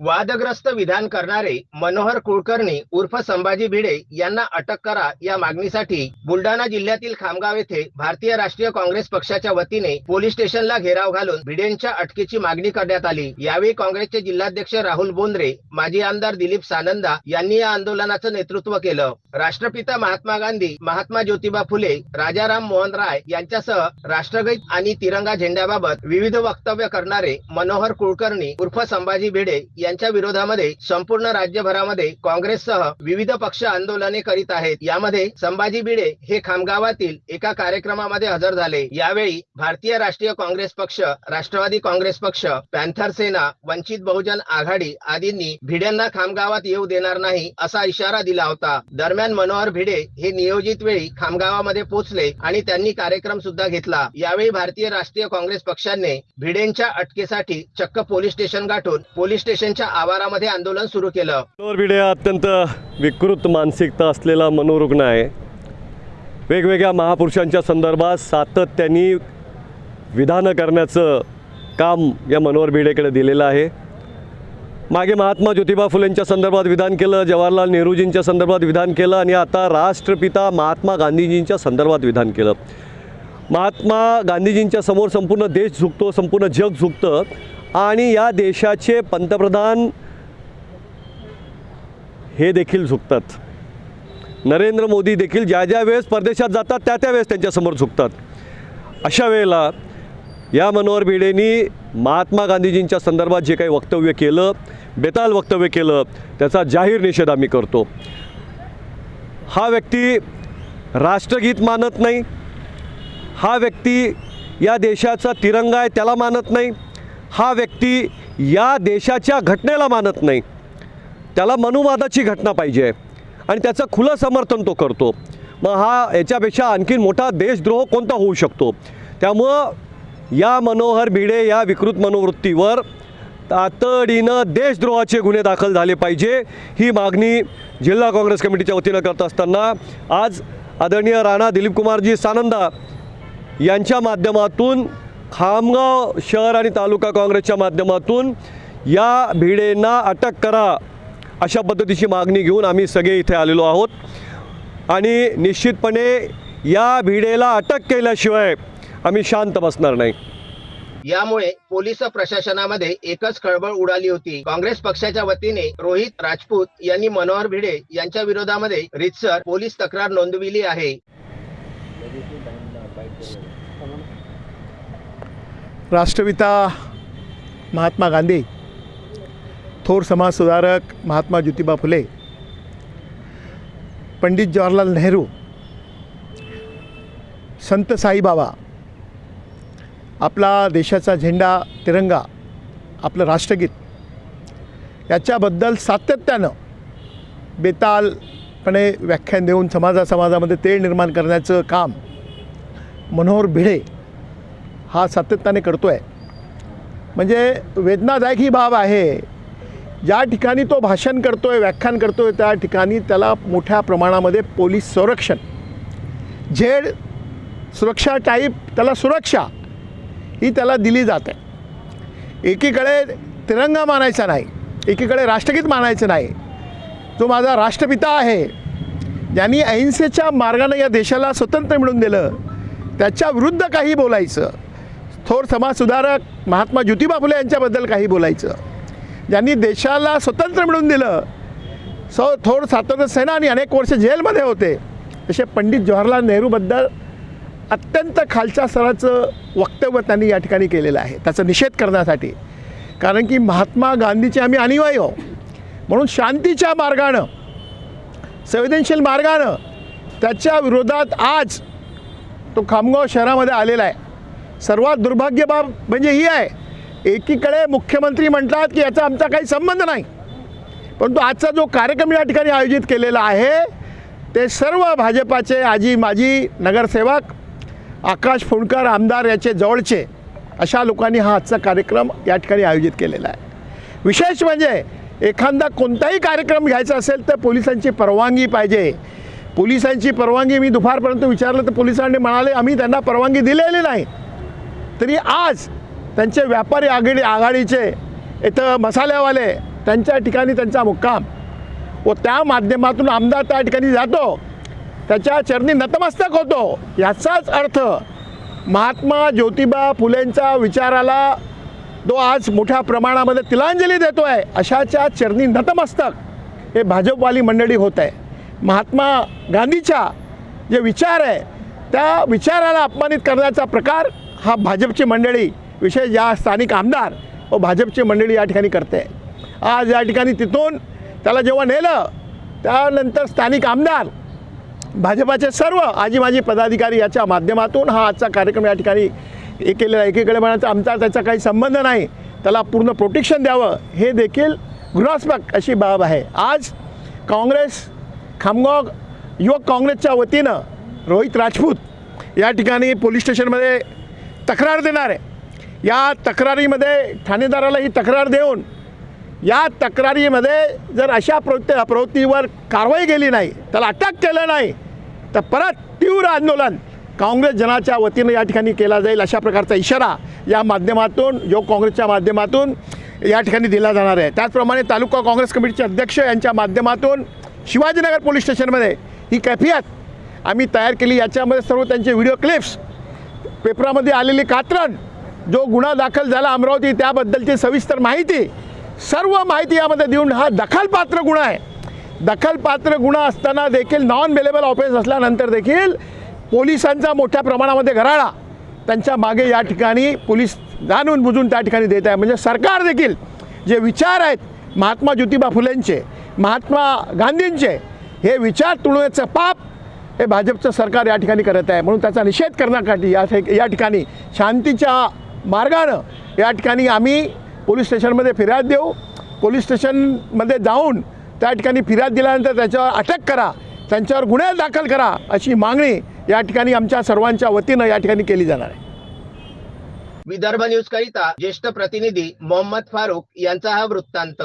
वादग्रस्त विधान करणारे मनोहर कुलकर्णी उर्फ संभाजी भिडे यांना अटक करा या मागणीसाठी बुलढाणा जिल्ह्यातील खामगाव येथे भारतीय राष्ट्रीय काँग्रेस पक्षाच्या वतीने पोलीस स्टेशनला घेराव घालून भिडेंच्या अटकेची मागणी करण्यात आली. यावेळी काँग्रेसचे जिल्हाध्यक्ष राहुल बोंद्रे माजी आमदार दिलीप सानंदा यांनी या आंदोलनाचं नेतृत्व केलं. राष्ट्रपिता महात्मा गांधी महात्मा ज्योतिबा फुले राजाराम मोहन राय यांच्यासह राष्ट्रगीत आणि तिरंगा झेंड्याबाबत विविध वक्तव्य करणारे मनोहर कुलकर्णी उर्फ संभाजी भिडे यांच्या विरोधामध्ये संपूर्ण राज्यभरामध्ये काँग्रेससह विविध पक्ष आंदोलने करीत आहेत. यामध्ये संभाजी भिडे हे खामगावातील एका कार्यक्रमामध्ये हजर झाले. यावेळी भारतीय राष्ट्रीय काँग्रेस पक्ष राष्ट्रवादी काँग्रेस पक्ष पॅन्थर सेना वंचित बहुजन आघाडी आदींनी भिड्यांना खामगावात येऊ देणार नाही असा इशारा दिला होता. दरम्यान मनोहर भिडे हे नियोजित वेळी खामगावामध्ये पोहोचले आणि त्यांनी कार्यक्रम सुद्धा घेतला. यावेळी भारतीय राष्ट्रीय काँग्रेस पक्षाने भिडेंच्या अटकेसाठी चक्क पोलीस स्टेशन गाठून पोलीस स्टेशनच्या आवारामध्ये आंदोलन सुरू केलं. मनोहर भिडे अत्यंत विकृत मानसिकता असलेला मनोरुग्ण आहे. वेगवेगळ्या महापुरुषांच्या संदर्भात सातत्याने विधानं करण्याचं काम या मनोहर भिडेकडे दिलेलं आहे. मागे महात्मा ज्योतिबा फुलेंच्या संदर्भात विधान केलं जवाहरलाल नेहरूजींच्या संदर्भात विधान केलं आणि आता राष्ट्रपिता महात्मा गांधीजींच्या संदर्भात विधान केलं. महात्मा गांधीजींच्या समोर संपूर्ण देश झुकतो संपूर्ण जग झुकतं. आणि या देशाचे पंतप्रधान हे देखील झुकतात. नरेंद्र मोदी देखील ज्या ज्या वेळेस परदेशात जातात त्या त्या वेळेस त्यांच्यासमोर झुकतात. अशा वेळेला या मनोहर भिडेंनी महात्मा गांधीजींच्या संदर्भात जे काही वक्तव्य केलं बेताल वक्तव्य केलं त्याचा जाहीर निषेध आम्ही करतो. हा व्यक्ती राष्ट्रगीत मानत नाही. हा व्यक्ती या देशाचा तिरंगा आहे त्याला मानत नाही. हा व्यक्ती या देशाच्या घटनेला मानत नाही. त्याला मनुवादाची घटना पाहिजे आणि त्याचं खुलं समर्थन तो करतो. मग हा याच्यापेक्षा आणखीन मोठा देशद्रोह कोणता होऊ शकतो? त्यामुळं या मनोहर भिडे या विकृत मनोवृत्तीवर तातडीनं देशद्रोहाचे गुन्हे दाखल झाले पाहिजे. ही मागणी जिल्हा काँग्रेस कमिटीच्या वतीनं करत असताना आज आदरणीय राणा दिलीप कुमारजी सानंदा यांच्या माध्यमातून खामगाव शहर आणि तालुका काँग्रेसच्या माध्यमातून या भिडेंना अटक करा अशा पद्धतीची मागणी घेऊन आम्ही सगळे इथे आलेलो आहोत. आणि निश्चितपणे या भिडेला अटक केल्याशिवाय आम्ही शांत बसणार नाही. यामुळे पोलीस प्रशासनामध्ये एकच खळबळ उडाली होती. काँग्रेस पक्षाच्या वतीने रोहित राजपूत यांनी मनोहर भिडे यांच्या विरोधामध्ये रितसर पोलीस तक्रार नोंदविली आहे. राष्ट्रपिता महात्मा गांधी थोर समाजसुधारक महात्मा ज्योतिबा फुले पंडित जवाहरलाल नेहरू संत साईबाबा आपला देशाचा झेंडा तिरंगा आपलं राष्ट्रगीत याच्याबद्दल सातत्यानं बेतालपणे व्याख्यान देऊन समाजा समाजामध्ये निर्माण करण्याचं काम मनोहर भिडे हा सातत्याने करतो आहे म्हणजे वेदनादायक ही बाब आहे. ज्या ठिकाणी तो भाषण करतो आहे व्याख्यान करतो आहे त्या ठिकाणी त्याला मोठ्या प्रमाणामध्ये पोलीस संरक्षण. झेड सुरक्षा टाईप त्याला सुरक्षा ही त्याला दिली जात. आहे एकीकडे तिरंगा मानायचा नाही एकीकडे राष्ट्रगीत मानायचं नाही. जो माझा राष्ट्रपिता आहे ज्यांनी अहिंसेच्या मार्गाने या देशाला स्वतंत्र मिळून दिलं त्याच्या विरुद्ध काही बोलायचं थोर समाजसुधारक महात्मा ज्योतिबा फुले यांच्याबद्दल काही बोलायचं. ज्यांनी देशाला स्वतंत्र मिळवून दिलं. सौ थोर स्वातंत्र्य सेनानी अनेक वर्ष जेलमध्ये होते. तसे पंडित जवाहरलाल नेहरूबद्दल अत्यंत खालच्या स्तराचं वक्तव्य त्यांनी या ठिकाणी केलेलं आहे. त्याचा निषेध करण्यासाठी. कारण की महात्मा गांधीचे आम्ही अनिवाय हो म्हणून शांतीच्या मार्गानं संवेदनशील मार्गानं त्याच्या विरोधात आज तो खामगाव शहरामध्ये आलेला आहे. सर्वात दुर्भाग्य बाब म्हणजे ही आहे. एकीकडे मुख्यमंत्री म्हणतात की याचा आमचा काही संबंध नाही. परंतु आजचा जो कार्यक्रम या ठिकाणी आयोजित केलेला आहे ते सर्व भाजपाचे आजी माजी नगरसेवक आकाश फुंडकर आमदार याचे जवळचे अशा लोकांनी हा आजचा कार्यक्रम या ठिकाणी आयोजित केलेला आहे. विशेष म्हणजे एखादा कोणताही कार्यक्रम घ्यायचा असेल तर पोलिसांची परवानगी पाहिजे. पोलिसांची परवानगी मी दुपारपर्यंत विचारलं तर पोलिसांनी म्हणाले आम्ही त्यांना परवानगी दिलेली नाही. तरी आज त्यांचे व्यापारी आघाडी आघाडीचे इथं मसाल्यावाले त्यांच्या ठिकाणी त्यांचा मुक्काम. व त्या माध्यमातून आमदार त्या ठिकाणी जातो. त्याच्या चरणी नतमस्तक होतो. याचाच अर्थ महात्मा ज्योतिबा फुलेंच्या विचाराला तो आज मोठ्या प्रमाणामध्ये तिलांजली देतो आहे अशाच्या चरणी नतमस्तक हे भाजपवाली मंडळी होत आहे. महात्मा गांधीच्या जे विचार आहे त्या विचाराला अपमानित करण्याचा प्रकार हा भाजपची मंडळी विशेष या स्थानिक आमदार व भाजपची मंडळी या ठिकाणी करते. आज या ठिकाणी तिथून त्याला जेव्हा नेलं त्यानंतर स्थानिक आमदार भाजपाचे सर्व आजी माजी पदाधिकारी याच्या माध्यमातून हा आजचा कार्यक्रम या ठिकाणी हे केलेला एकीकडे म्हणायचं आमचा त्याचा काही संबंध नाही. त्याला पूर्ण प्रोटेक्शन द्यावं हे देखील घृणास्पद अशी बाब आहे. आज काँग्रेस खामगाव युवक काँग्रेसच्या वतीनं रोहित राजपूत या ठिकाणी पोलीस स्टेशनमध्ये तक्रार देणार आहे. या तक्रारीमध्ये ठाणेदाराला ही तक्रार देऊन या तक्रारीमध्ये जर अशा प्रवृत्ती प्रवृत्तीवर कारवाई केली नाही त्याला अटक केलं नाही तर परत तीव्र आंदोलन काँग्रेस जनाच्या वतीनं या ठिकाणी केला जाईल अशा प्रकारचा इशारा या माध्यमातून योग काँग्रेसच्या माध्यमातून या ठिकाणी दिला जाणार आहे. त्याचप्रमाणे तालुका काँग्रेस कमिटीचे अध्यक्ष यांच्या माध्यमातून शिवाजीनगर पोलीस स्टेशनमध्ये ही कैफियत आम्ही तयार केली. याच्यामध्ये सर्व त्यांचे व्हिडिओ क्लिप्स पेपरामध्ये आलेली कात्रण जो गुन्हा दाखल झाला अमरावती त्याबद्दलची सविस्तर माहिती सर्व माहिती यामध्ये देऊन हा दखलपात्र गुन्हा आहे. दखलपात्र गुन्हा असताना देखील नॉन बेलेबल ऑफेन्स असल्यानंतर देखील पोलिसांचा मोठ्या प्रमाणामध्ये घराळा. त्यांच्या मागे या ठिकाणी पोलीस जाणून बुजून त्या ठिकाणी देत आहे. म्हणजे सरकार देखील जे विचार आहेत महात्मा ज्योतिबा फुलेंचे महात्मा गांधींचे हे विचार तुळण्याचं पाप हे भाजपचं सरकार या ठिकाणी करत आहे. म्हणून त्याचा निषेध करण्यासाठी या या ठिकाणी शांतीच्या मार्गानं या ठिकाणी आम्ही पोलीस स्टेशनमध्ये फिर्याद देऊ. पोलीस स्टेशनमध्ये जाऊन त्या ठिकाणी फिर्याद दिल्यानंतर त्याच्यावर अटक करा. त्यांच्यावर गुन्हे दाखल करा अशी मागणी या ठिकाणी आमच्या सर्वांच्या वतीनं या ठिकाणी केली जाणार आहे. विदर्भ न्यूज करिता ज्येष्ठ प्रतिनिधी मोहम्मद फारुक यांचा हा वृत्तांत.